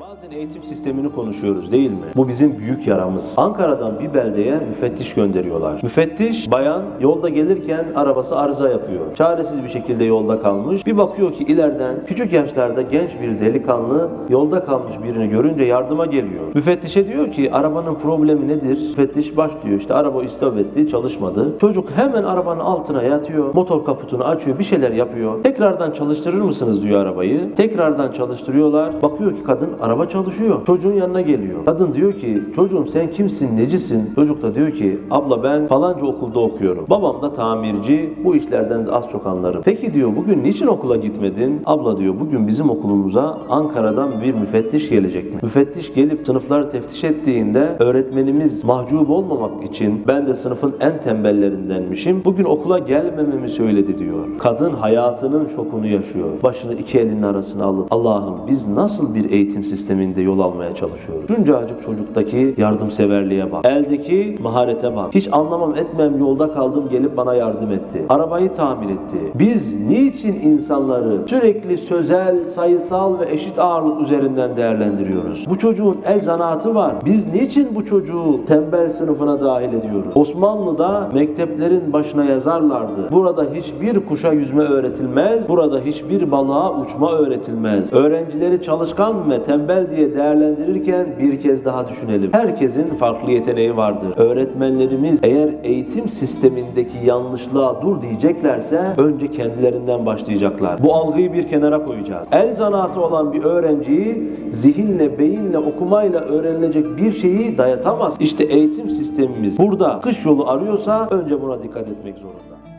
Bazen eğitim sistemini konuşuyoruz değil mi? Bu bizim büyük yaramız. Ankara'dan bir beldeye müfettiş gönderiyorlar. Müfettiş bayan yolda gelirken arabası arıza yapıyor. Çaresiz bir şekilde yolda kalmış. Bir bakıyor ki ileriden küçük yaşlarda genç bir delikanlı yolda kalmış birini görünce yardıma geliyor. Müfettişe diyor ki arabanın problemi nedir? Müfettiş başlıyor işte araba istop etti çalışmadı. Çocuk hemen arabanın altına yatıyor. Motor kaputunu açıyor bir şeyler yapıyor. Tekrardan çalıştırır mısınız diyor arabayı. Tekrardan çalıştırıyorlar. Bakıyor ki kadın araba çalışıyor. Çocuğun yanına geliyor. Kadın diyor ki çocuğum sen kimsin necisin? Çocuk da diyor ki abla ben falanca okulda okuyorum. Babam da tamirci bu işlerden de az çok anlarım. Peki diyor bugün niçin okula gitmedin? Abla diyor bugün bizim okulumuza Ankara'dan bir müfettiş gelecekmiş. Müfettiş gelip sınıfları teftiş ettiğinde öğretmenimiz mahcup olmamak için ben de sınıfın en tembellerindenmişim. Bugün okula gelmememi söyledi diyor. Kadın hayatının şokunu yaşıyor. Başını iki elinin arasına alıp Allah'ım biz nasıl bir eğitim sisteminde yol almaya çalışıyoruz? Şuncacık çocuktaki yardımseverliğe bak. Eldeki maharete bak. Hiç anlamam etmem yolda kaldım gelip bana yardım etti. Arabayı tamir etti. Biz niçin insanları sürekli sözel, sayısal ve eşit ağırlık üzerinden değerlendiriyoruz? Bu çocuğun el zanaatı var. Biz niçin bu çocuğu tembel sınıfına dahil ediyoruz? Osmanlı'da mekteplerin başına yazarlardı. Burada hiçbir kuşa yüzme öğretilmez. Burada hiçbir balığa uçma öğretilmez. Öğrencileri çalışkan ve tembel diye değerlendirirken bir kez daha düşünelim. Herkesin farklı yeteneği vardır. Öğretmenlerimiz eğer eğitim sistemindeki yanlışlığa dur diyeceklerse önce kendilerinden başlayacaklar. Bu algıyı bir kenara koyacağız. El zanaatı olan bir öğrenciyi zihinle, beyinle, okumayla öğrenilecek bir şeyi dayatamaz. İşte eğitim sistemimiz burada kış yolu arıyorsa önce buna dikkat etmek zorunda.